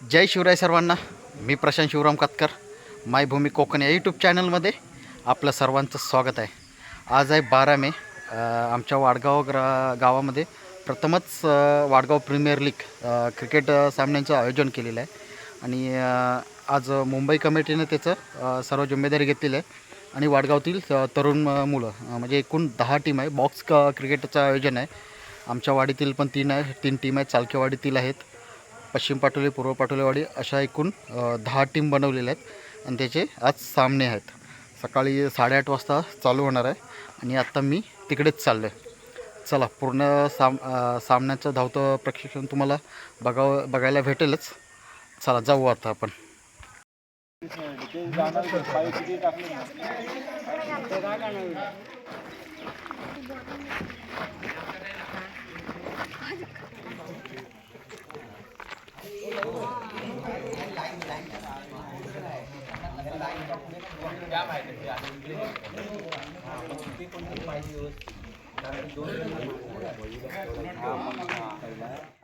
जय शिवराय सर्वांना. मी प्रशांत शिवराम कातकर. मायभूमी कोकण या यूट्यूब चॅनलमध्ये आपलं सर्वांचं स्वागत आहे. आज आहे बारा मे. आमच्या वाडगाव ग्रा गावामध्ये प्रथमच वाडगाव प्रीमियर लीग क्रिकेट सामन्यांचं आयोजन केलेलं आहे. आणि आज मुंबई कमिटीने त्याचं सर्व जिम्मेदारी घेतलेली आहे. आणि वाडगावतील तरुण मुलं म्हणजे एकूण दहा टीम आहे. बॉक्स क क्रिकेटचं आयोजन आहे. आमच्या वाडीतील पण तीन आहे तीन टीम आहेत चालकेवाडीतील आहेत. पश्चिम पाटोली पूर्व पाटोलेवाडी अशा एकूण दहा टीम बनवलेल्या आहेत आणि त्याचे आज सामने आहेत. सकाळी साडेआठ वाजता चालू होणार आहे आणि आत्ता मी तिकडेच चाललो आहे चला पूर्ण साम सामन्याचं धावतं प्रशिक्षण तुम्हाला बघावं बघायला भेटेलच. चला जाऊ आता आपण.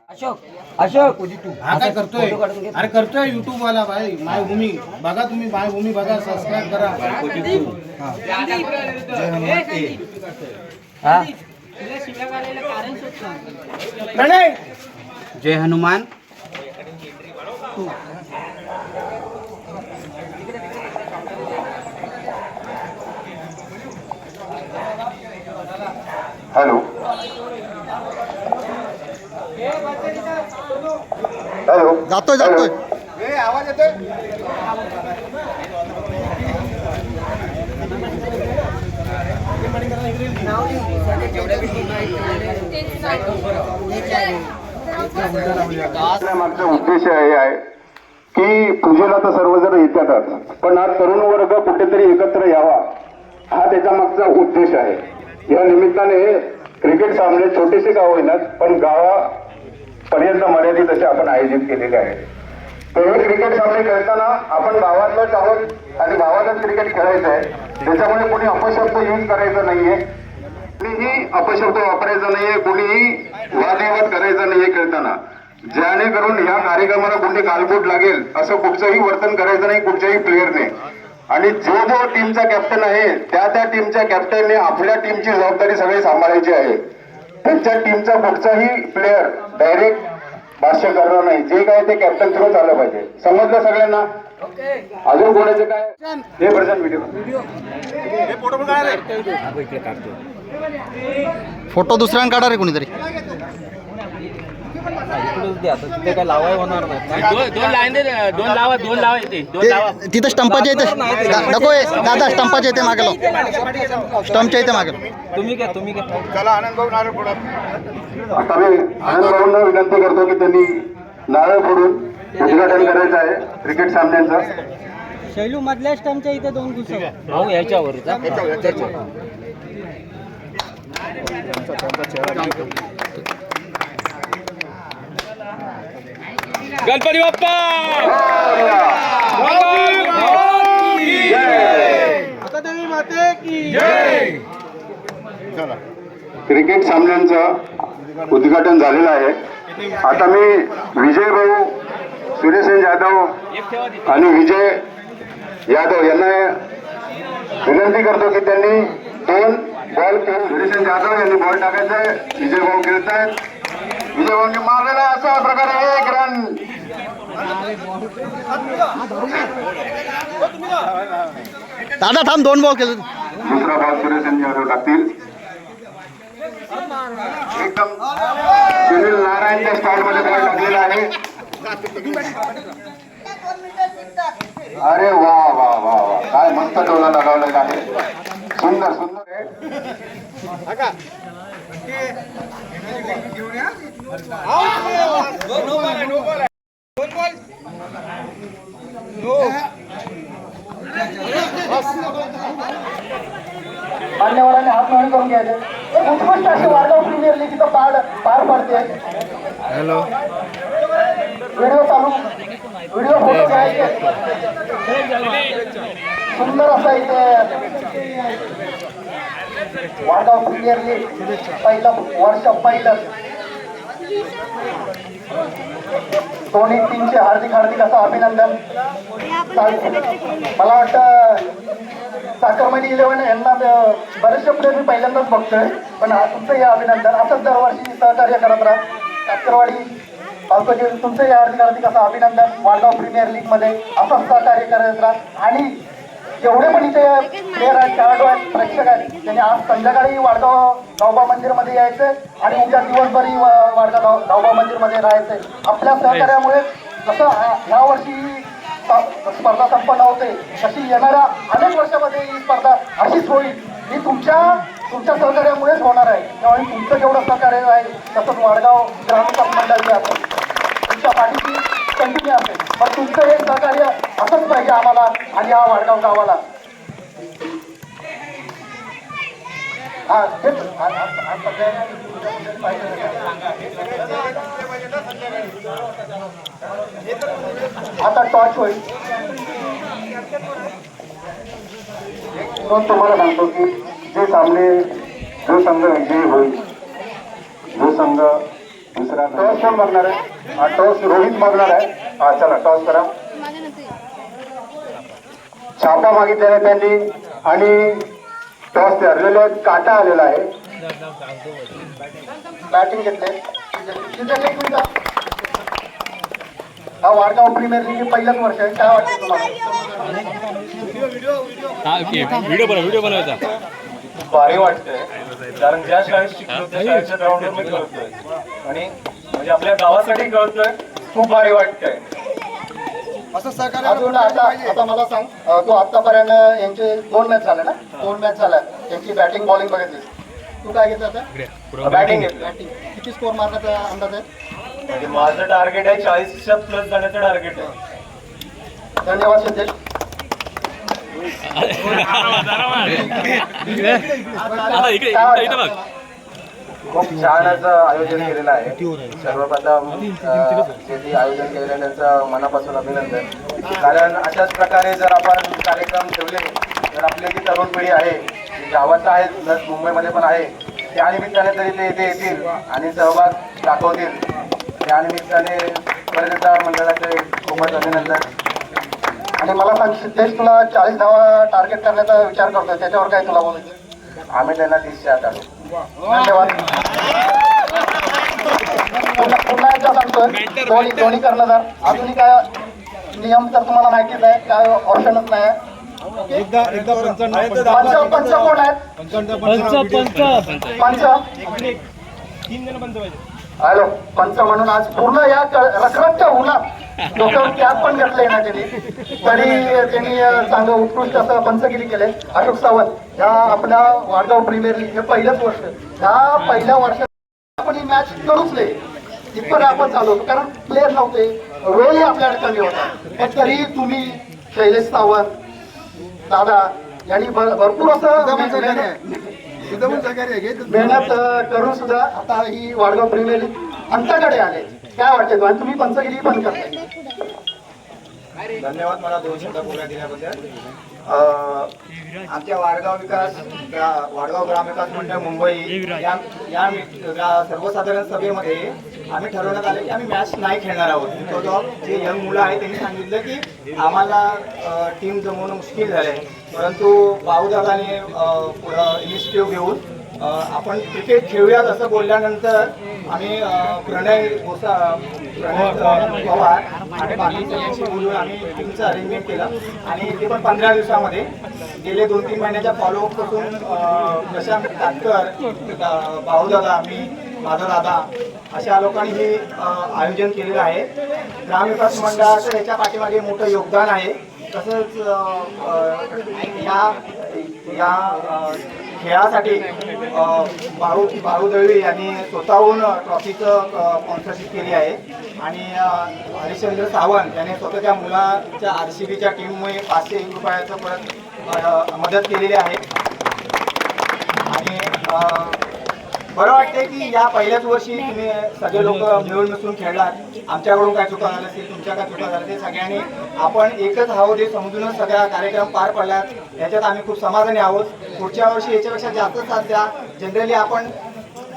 अशोक अशोक. हा काय करतोय? अरे करतोय युट्यूब वाला भाई मायभूमी. बघा तुम्ही मायभूमी बघा सबस्क्राईब करा. हा जय हनुमान. हॅलो. हॅलो. जातोय जातोय. आवाज येतोय? मागचा उद्देश हे आहे की पूजेला तर सर्वजण येतातच पण हा तरुण वर्ग कुठेतरी एकत्र यावा हा त्याच्या मागचा उद्देश आहे. या निमित्ताने क्रिकेट सामने छोटेसे गाव होईनात पण गावापर्यंत मर्यादित असे आपण आयोजित केलेले आहे. तर हे क्रिकेट सामने खेळताना आपण गावातलंच आहोत आणि गावातच क्रिकेट खेळायचं आहे. त्याच्यामुळे कोणी अपशब्द यूज करायचा नाहीये. कुणीही अपशब्द वापरायचा नाहीये. कुणीही वादविवाद करायचा नाहीये खेळताना. जेणेकरून ह्या कार्यक्रमाला कुठे कालबोट लागेल असं कुठचंही वर्तन करायचं नाही कुठच्याही प्लेअरने आणि जो जो टीमचा कॅप्टन आहे त्या त्या टीमच्या कॅप्टनने आपल्या टीमची जबाबदारी सगळी सांभाळायची आहे. त्यांच्या टीमचा कुठचाही प्लेअर डायरेक्ट भाष्य करणार नाही. जे काय ते कॅप्टन थ्रू आलं पाहिजे. समजलं सगळ्यांना? अजून कोणाचे काय? हे प्रशांत व्हिडिओ फोटो दुसऱ्यानं काढा रे कोणीतरी. तिथे काय लावाय होणार नाही दोन दोन लाईन दे दोन लावा दोन लावा येते दोन लावा ते तिथं स्टंपाच्या इथे दा- नको दादा स्टंपाच्या इथे मागे लाव. स्टंपच्या इथे मागे. तुम्ही काय तुम्ही काय आता मी आनंद भाऊंना विनंती करतो की त्यांनी नारळ फोडून उद्घाटन करायचं आहे क्रिकेट सामन्यांचं. शैलू मधल्या स्टंपच्या इथे दोन भाऊ याच्यावर. गणपती बाप्पा! माते की क्रिकेट सामन्यांचं उद्घाटन झालेलं आहे. आता मी विजय भाऊ सूर्यसेन जाधव आणि विजय यादव यांना विनंती करतो की त्यांनी दोन बॉल सूर्यसेन जाधव यांनी बॉल टाकायचा आहे. विजय भाऊ खेळत आहेत विजय भाऊंनी मारलेला आहे अशा प्रकारे एक रन दादा थांब दोन बॉल केले दुसरा बॉल सूर्यसेन जाधव टाकतील. एकदम सुनील नारायणच्या स्टाईल मध्ये बॉल टाकलेला आहे. अरे वा वा वा वा. काय मस्त टोला लगावलेला आहे सुंदर सुंदर आहे मान्यवरांनी हात मिळून करून घ्यायचे. एक उत्कृष्ट अशी वार्गाव प्रीमियर लीग इथं पार पार पडते. हॅलो व्हिडिओ चालू. व्हिडिओ फोटो घ्यायचे. सुंदर असा इथे वार्गाव प्रीमियर लीग पहिलं वर्ष पहिलं दोन्ही टीमचे हार्दिक हार्दिक असं अभिनंदन. मला वाटतं साखरमणी इलेव्हन यांना बरेचसे प्लेयर मी पहिल्यांदाच बघतोय. पण हा तुमचं हे अभिनंदन. असंच दरवर्षी सहकार्य करत राहा. कातकरवाडी बालकोजी तुमचं या हार्दिक हार्दिक असं अभिनंदन वाडगाव प्रीमियर लीगमध्ये. असंच सहकार्य करत राहा आणि जेवढे पण इथे प्लेयर आहेत खेळाडू आहेत प्रेक्षक आहेत. त्यांनी आज संध्याकाळी वाडगाव गावबा मंदिरमध्ये यायचं आणि उद्या दिवसभरही वा- वाडगाव गाव- गावबा मंदिरमध्ये राहायचंय आपल्या सहकार्यामुळे जसं ह्या वर्षी स्प- स्पर्धा संपन्न होते तशी येणाऱ्या अनेक वर्षामध्ये ही स्पर्धा अशीच होईल. ही तुमच्या तुमच्या सहकार्यामुळेच होणार आहे. त्यामुळे तुमचं जेवढं सहकार्य आहे तसंच वाडगाव ग्रामविकास मंडळी पण तुमचं हे सहकार्य असंच पाहिजे आम्हाला आणि या वाडगाव गावाला. हा तेच. आता टॉच होईल. पण तुम्हाला सांगतो की जे सामने जो संघ विजयी होईल. जो संघ दुसरा टॉस कोण मागणार आहे. हा टॉस रोहित मागणार आहे. हा चला टॉस करा. छापा मागितलेला त्यांनी आणि टॉस ठरलेले आहेत. काटा आलेला आहे. बॅटिंग घेतले. हा वाडगाव प्रीमियर लीग पहिलंच वर्ष आहे. काय वाटतं तुम्हाला? व्हिडिओ बनव व्हिडिओ बनवायचा भारी वाटतंय. कारण ज्या शाळेत शिकलो त्या शाळेच्या ग्राउंडवर मी खेळतोय. आणि म्हणजे आपल्या गावासाठी खेळतोय. खूप भारी वाटतंय अजून आता आता मला सांग तू आतापर्यंत यांचे दोन मॅच झाले ना दोन मॅच झाल्या त्यांची बॅटिंग बॉलिंग बघितली तू काय घेतलं आता बॅटिंग घेतलं बॅटिंग किती स्कोर मारण्याचा अंदाज आहे म्हणजे माझं टार्गेट आहे चाळीसच्या प्लस जाण्याचं टार्गेट आहे धन्यवाद सिद्धेश आता इकडे इकडे इथं बघ खूप छान असं आयोजन केलेलं आहे. सर्वप्रथम जे ते आयोजन केलेलं त्यांचं मनापासून अभिनंदन. कारण अशाच प्रकारे जर आपण कार्यक्रम ठेवले तर आपली जी तरुण पिढी आहे गावात आहे प्लस मुंबईमध्ये पण आहे त्या निमित्ताने तरी ते इथे येतील आणि सहभाग दाखवतील. त्या निमित्ताने वर्गता मंडळाचे खूपच अभिनंदन. आणि मला सांग सिद्धेश तुला चाळीस धावा टार्गेट करण्याचा विचार करतोय. त्याच्यावर काय तुला बोलायचं? आम्ही त्यांना तीसशे आणू धन्यवाद पुन्हा पुन्हा एकदा सांगतोय दोन्ही दोन्ही कर्णधार अजूनही काय नियम तर तुम्हाला माहितीच आहे काय ऑप्शनच नाही आहे. एकदा एकदा पंचाण्णव पंच पंच कोण आहेत पंच हॅलो पंच म्हणून आज पूर्ण या रखरखच्या उन्हात डोक्यावर कॅप पण घातले ना त्यांनी. तरी त्यांनी चांगलं उत्कृष्ट असं पंचगिरी केले अशोक सावंत या आपल्या वाडगाव प्रीमियर लीग हे पहिलंच वर्ष. ह्या पहिल्या वर्षात आपण ही मॅच करूच नाही इथपर्यंत आपण चालू होतो कारण प्लेयर नव्हते. वेळही आपल्याकडे कमी होता. पण तरी तुम्ही शैलेश सावंत दादा यांनी भर- भरपूर असं मेहनत करून सुद्धा आता ही वाडगाव प्रीमियर लीग अंताकडे आले. काय वाटते तुम्हाला? तुम्ही पंचगिरी पण करताय. धन्यवाद मला दोन शब्द बोला दिल्याबद्दल. आमच्या वाडगाव विकास वाडगाव ग्रामविकास मंडळ मुंबई या या सर्वसाधारण सभेमध्ये आम्ही ठरवण्यात आले की आम्ही मॅच नाही खेळणार आहोत. तो जो जे यंग मुलं आहेत त्यांनी सांगितलं की आम्हाला टीम जमवणं मुश्किल झालं आहे परंतु भाऊदादाने अं, इनिशिएटिव्ह घेऊन आपण क्रिकेट खेळूयात असं बोलल्यानंतर आम्ही प्रणय गोसा प्रणय पवार आणि बाकी सगळ्यांशी बोलून आम्ही टीमचं अरेंजमेंट केलं. आणि ते पण पंधरा दिवसामध्ये गेले दोन तीन महिन्याच्या फॉलोअप करून जशा प्रशांत भाऊदादा मी माझा दादा अशा लोकांनी हे आयोजन केलेलं आहे. ग्रामविकास मंडळाचं याच्या पाठीमागे मोठं योगदान आहे. तसंच या या खेळासाठी भाऊ बाळू दळवी यांनी स्वतःहून ट्रॉफीचं स्पॉन्सरशिप केली आहे. आणि हरिश्चंद्र सावंत यांनी स्वतःच्या मुलाच्या आर सी बीच्या टीममुळे पाचशे एक रुपयाचं परत मदत केलेली आहे. आणि बरं वाटतंय की या पहिल्याच वर्षी तुम्ही सगळे लोक मिळून मिसळून खेळलात. आमच्याकडून काय चुका झाल्या असतील तुमच्या काय चुका झाल्या ते सगळ्यांनी आपण एकच आहोत हे समजूनच सगळा कार्यक्रम पार पडलात. याच्यात आम्ही खूप समाधानी आहोत. पुढच्या वर्षी याच्यापेक्षा जास्त साथ द्या. जनरली आपण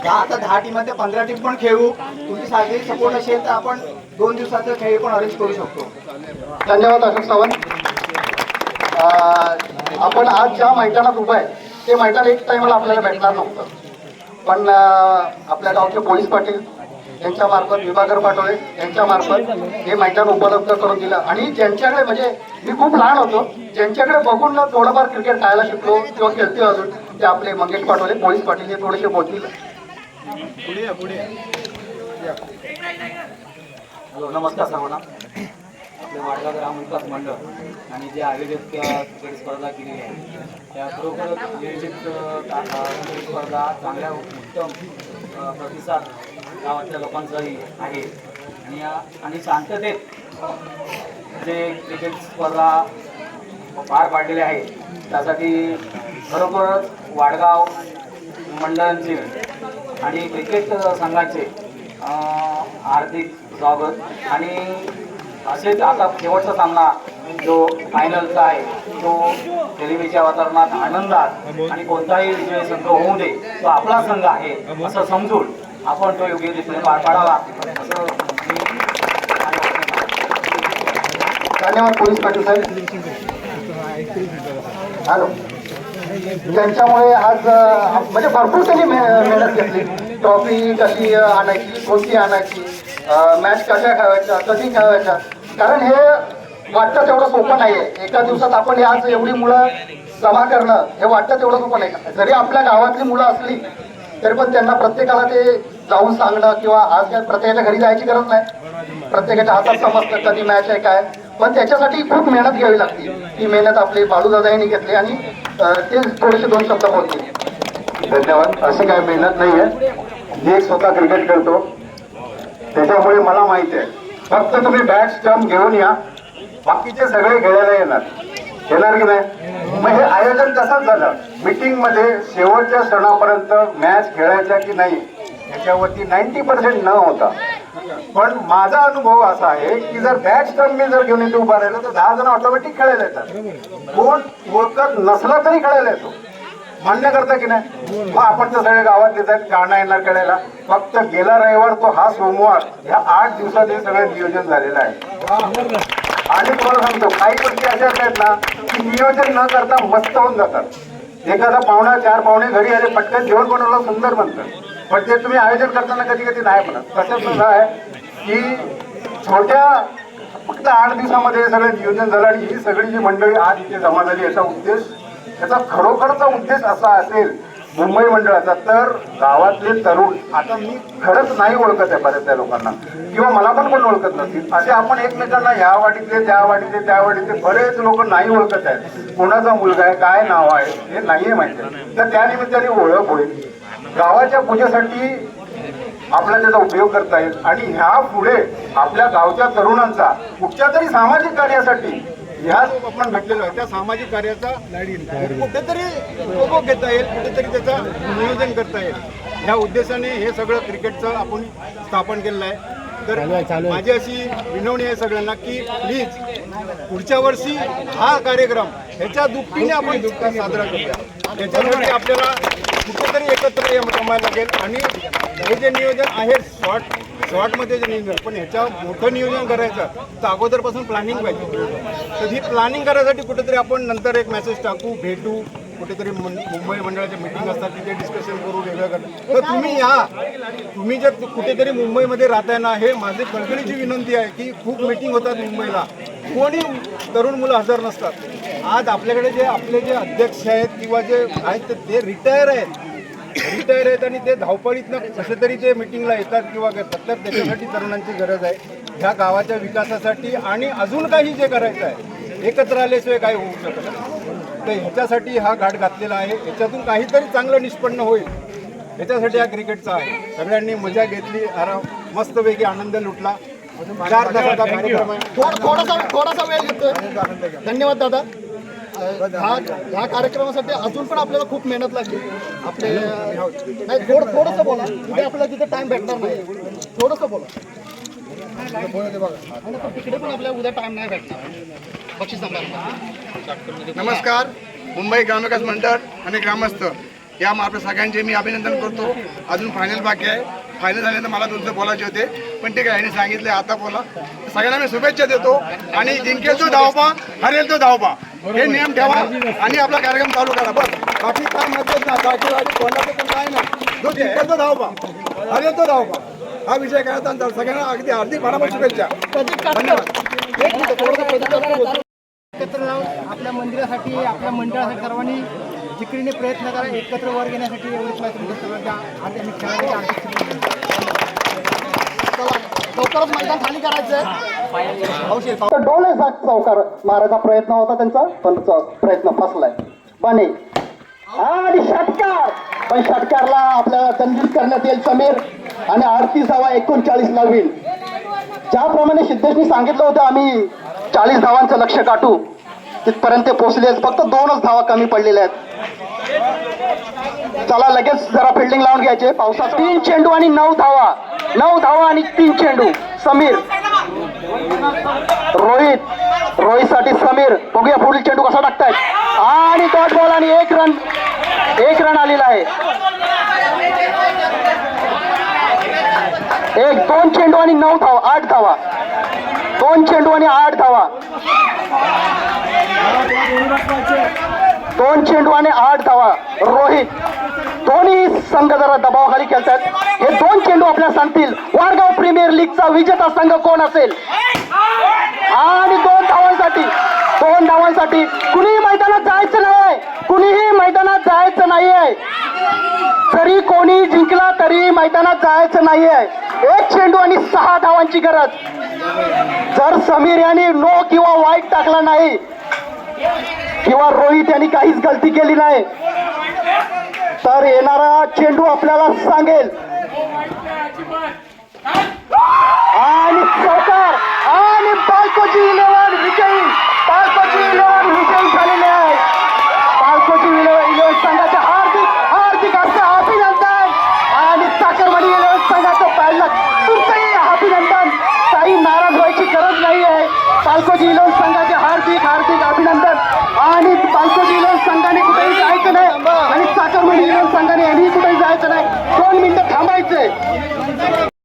दहा आता दहा टीममध्ये पंधरा टीम पण खेळू. तुमची सारखी सपोर्ट असेल तर आपण दोन दिवसाचा खेळ पण अरेंज करू शकतो. धन्यवाद अशोक सावंत. आपण आज ज्या मैदानात उभं आहे ते मैदान एक टाइमला आपल्याला भेटणार नव्हतं. पण आपल्या गावचे पोलीस पाटील यांच्या मार्फत विभागर पाटोळे यांच्या मार्फत हे मैदान उपलब्ध करून दिलं. आणि ज्यांच्याकडे म्हणजे मी खूप लहान होतो ज्यांच्याकडे बघून ना थोडंफार क्रिकेट खेळायला शिकलो किंवा खेळते अजून ते आपले मंगेश पाटोळे पोलीस पाटील हे थोडेसे बोलतील. हॅलो नमस्कार सर्वांना. आपले वाडगाव ग्रामविकास मंडळ आणि जे आयोजित क्रिकेट स्पर्धा केलेली आहे त्या खरोखरच नियोजित क्रिकेट स्पर्धा चांगल्या उत्तम प्रतिसाद गावातल्या लोकांचाही आहे. आणि या- आणि शांततेत जे क्रिकेट स्पर्धा पार पाडलेले आहे त्यासाठी खरोखरच वाडगाव मंडळांचे आणि क्रिकेट संघाचे आर्थिक हार्दिक स्वागत आणि असेच आता शेवटचा सामना. जो फायनलचा आहे तो टेलिव्हिजनच्या वातावरणात आनंदात आणि कोणताही विजय संघ होऊ दे तो आपला संघ आहे असं समजून आपण तो योग्य रीतीने पार पाडावा. असं धन्यवाद पोलीस पाटील साहेब. हॅलो. त्यांच्यामुळे आज म्हणजे भरपूर त्यांनी मेहनत घेतली. ट्रॉफी कशी आणायची कोणती आणायची मॅच कशा खेळायच्या कधी खेळायच्या कारण हे वाटतं तेवढं सोपं नाही आहे एका दिवसात आपण आज एवढी मुलं जमा करणं हे वाटतं तेवढं सोपं नाही. जरी आपल्या गावातली मुलं असली तरी पण त्यांना प्रत्येकाला ते जाऊन सांगणं किंवा आज काय प्रत्येकाच्या घरी जायची गरज नाही. प्रत्येकाच्या हातात समजतं कधी मॅच आहे काय. पण त्याच्यासाठी खूप मेहनत घ्यावी लागते. ती मेहनत आपली बाळूदादा यांनी घेतली आणि ते थोडेसे दोन शब्द बोलतील. धन्यवाद. अशी काय मेहनत नाही आहे मी एक स्वतः क्रिकेट खेळतो. त्याच्यामुळे मला माहिती आहे. फक्त तुम्ही बॅट स्टम्प घेऊन या. बाकीचे सगळे खेळायला येणार. येणार की नाही? मग हे आयोजन तसंच झालं? मिटिंगमध्ये शेवटच्या सणापर्यंत मॅच खेळायचा की नाही याच्यावरती नाईन्टी पर्सेंट न होता. पण माझा अनुभव असा आहे की जर बॅट स्टम्प मी जर घेऊन इथे उभा राहिलो तर दहा जण ऑटोमॅटिक खेळायला येतात. कोण ओळखत नसला तरी खेळायला येतो. मान्य करता की नाही? मग आपण तर सगळे गावात येत आहेत कारणा येणार खेळायला फक्त गेला रविवार तो हा सोमवार ह्या आठ दिवसात हे सगळं नियोजन झालेलं आहे. आणि तुम्हाला सांगतो काही गोष्टी अशा आहेत ना की नियोजन न करता मस्त होऊन जातात. एखादा पाहुणा चार पाहुणे घरी आले पटकन जेवण बनवलं सुंदर बनतं. पण ते तुम्ही आयोजन करताना कधी कधी नाही म्हणत तसंच सुद्धा आहे की छोट्या फक्त आठ दिवसामध्ये हे सगळं नियोजन झालं आणि ही सगळी जी मंडळी आज इथे जमा झाली याचा उद्देश याचा खरोखरचा उद्देश असा असेल मुंबई मंडळाचा तर गावातले तरुण आता मी खरंच नाही ओळखत आहे बऱ्याचशा लोकांना किंवा मला पण कोण ओळखत नसतील. असे आपण एकमेकांना ह्या वाटीतले त्या वाटीतले त्या वाडीतले बरेच लोक नाही ओळखत आहेत. कोणाचा मुलगा आहे काय नाव आहे हे नाहीये माहिती तर त्या निमित्ताने ओळख होईल. गावाच्या पूजेसाठी आपला त्याचा उपयोग करता येईल. आणि ह्या पुढे आपल्या गावच्या तरुणांचा कुठच्या तरी सामाजिक कार्यासाठी ह्या आपण भेटलेलो आहे त्या सामाजिक कार्याचा कुठेतरी उपभोग घेता येईल कुठेतरी त्याचं नियोजन करता येईल. ह्या उद्देशाने हे सगळं क्रिकेटचं आपण स्थापन केलेलं आहे. तर माझी अशी विनवणी आहे सगळ्यांना की प्लीज पुढच्या वर्षी हा कार्यक्रम ह्याच्या दुपटीने आपण दुपटा साजरा करूया. त्याच्यासाठी आपल्याला कुठेतरी एकत्र जमायला लागेल आणि हे जे नियोजन आहे शॉर्ट शॉर्टमध्ये जे नियोजन पण ह्याच्या मोठं नियोजन करायचं तर अगोदरपासून प्लॅनिंग पाहिजे. तर ही प्लॅनिंग करायसाठी कुठेतरी आपण नंतर एक मेसेज टाकू भेटू कुठेतरी मुंबई मंडळाच्या मिटिंग असतात तिथे डिस्कशन करू वेगळं करू तर तुम्ही या. तुम्ही जर कुठेतरी मुंबईमध्ये राहताय ना हे माझी कळकळीची विनंती आहे की खूप मिटिंग होतात मुंबईला. कोणी तरुण मुलं हजर नसतात. आज आपल्याकडे जे आपले जे अध्यक्ष आहेत किंवा जे आहेत ते- ते रिटायर आहेत. रिटायर आहेत आणि ते धावपळीतनं कसे तरी ते मिटिंगला येतात किंवा करतात तर त्याच्यासाठी तरुणांची गरज आहे. ह्या गावाच्या विकासासाठी आणि अजून काही जे करायचं आहे एकत्र आल्याशिवाय काही होऊ शकत नाही. तर ह्याच्यासाठी हा घाट घातलेला आहे. ह्याच्यातून काहीतरी चांगलं निष्पन्न होईल. ह्याच्यासाठी हा क्रिकेटचा आहे. सगळ्यांनी मजा घेतली. आराम मस्तपैकी आनंद लुटला. चार तासाचा कार्यक्रम आहे. थोडासा थोडासा वेळ घेतोय. धन्यवाद दादा. हा ह्या कार्यक्रमासाठी अजून पण आपल्याला खूप मेहनत लागली. आपले नाही थोडं थोडंसं बोला. तिथे आपल्याला तिथे टाइम भेटणार नाही. थोडंसं बोला. तिकडे पण आपल्याला उद्या टाइम नाही भेटणार. बक्षीस समारंभ नमस्कार. मुंबई ग्रामविकास मंडळ आणि ग्रामस्थ. या आपल्या सगळ्यांचे मी अभिनंदन करतो. अजून फायनल बाकी आहे. फायनल झाल्यानंतर मला तुमचं बोलायचे होते. पण ठीक आहे यांनी सांगितले आता बोला. सगळ्यांना मी शुभेच्छा देतो. आणि जिंकेल तो धावपा हरेल तो धावपा. हे नियम ठेवा आणि आपला कार्यक्रम चालू करा. बस. बाकी काय मत ना बाकी कोणाचं पण काय नाही. जो जिंकेल तो धावपा. हरेल तो धावपा. हा विषय काय होता? सगळ्यांना अगदी हार्दिक मनापासून शुभेच्छा. धन्यवाद. एकत्र राहून आपल्या मंदिरासाठी आपल्या मंडळासाठी सर्वांनी जिकरीने प्रयत्न करा. एकत्र वर घेण्यासाठी एवढीच माहिती तुमच्या सर्वांच्या आम्ही खेळासाठी आर्थिक लवकरच मैदान खाली करायचंय. तर डोळे सावकार मारायचा प्रयत्न होता त्यांचा पण प्रयत्न फसलाय. बने. आणि षटकार. पण षटकारला आपल्याला दंडित करण्यात येईल समीर. आणि अडतीस धावा एकोणचाळीस ला होईल ज्याप्रमाणे सिद्धेशनी सांगितलं होतं आम्ही चाळीस धावांचं लक्ष गाठू. तिथपर्यंत पोहोचले फक्त दोनच धावा कमी पडलेल्या आहेत. चला लगेच जरा फिल्डिंग लावून घ्यायचे. पावसात तीन चेंडू आणि नऊ धावा. नऊ धावा आणि तीन चेंडू. समीर. रोहित रोहित साठी समीर. बघूया पुढील चेंडू कसा टाकतायत आणि डॉट बॉल आणि एक रन एक रन आलेला आहे. एक दोन चेंडू आणि नऊ धावा आठ धावा. दोन चेंडू आणि आठ धावा. दोन चेंडू आणि आठ धावा. रोहित दोन्ही संघ जरा दबावाखाली खेळतात. हे दोन चेंडू आपल्याला सांगतील वारगाव प्रीमियर लीगचा विजेता संघ कोण असेल? आणि दोन धावांसाठी दोन धावांसाठी कुणीही मैदानात जायचं नाही आहे कुणीही मैदानात जायचं नाही आहे जरी कोणी जिंकला तरी मैदानात जायचं नाही आहे एक चेंडू आणि सहा धावांची गरज. जर समीर यांनी नो किंवा वाईट टाकला नाही किंवा रोहित यांनी काहीच गलती केली नाही तर येणारा चेंडू आपल्याला सांगेल. आणि सरकार आणि पालकोची इलेव्हन विजयी पालकोची इलेव्हन विजयी झालेले आहे. पालकोची इलेव्हन संघाचे हार्दिक हार्दिक असं अभिनंदन. आणि साखरवाडी इलेव्हन संघाचं पाहिलं तुमचंही अभिनंदन. काही नाराज व्हायची गरज नाही आहे पालकोची इलेव्हन संघ हार्दिक हार्दिक अभिनंदन आणि बायकोची इलेव्हन संघाने कुठेही जायचं नाही आणि साखरवाडी इलेव्हन संघाने यांनी कुठेही जायचं नाही दोन मिनिटं थांबायचंय.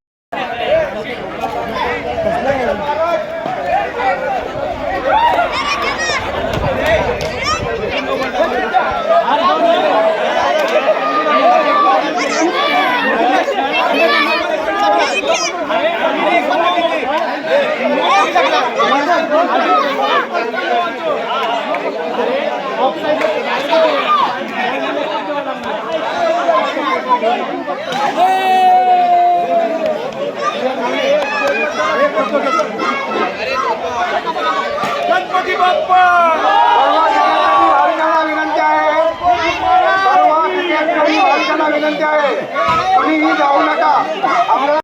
गणपती सर्वांना विनंती आहे. सर्व विनंती आहे. कोणीही जाऊ नका. आपल्याला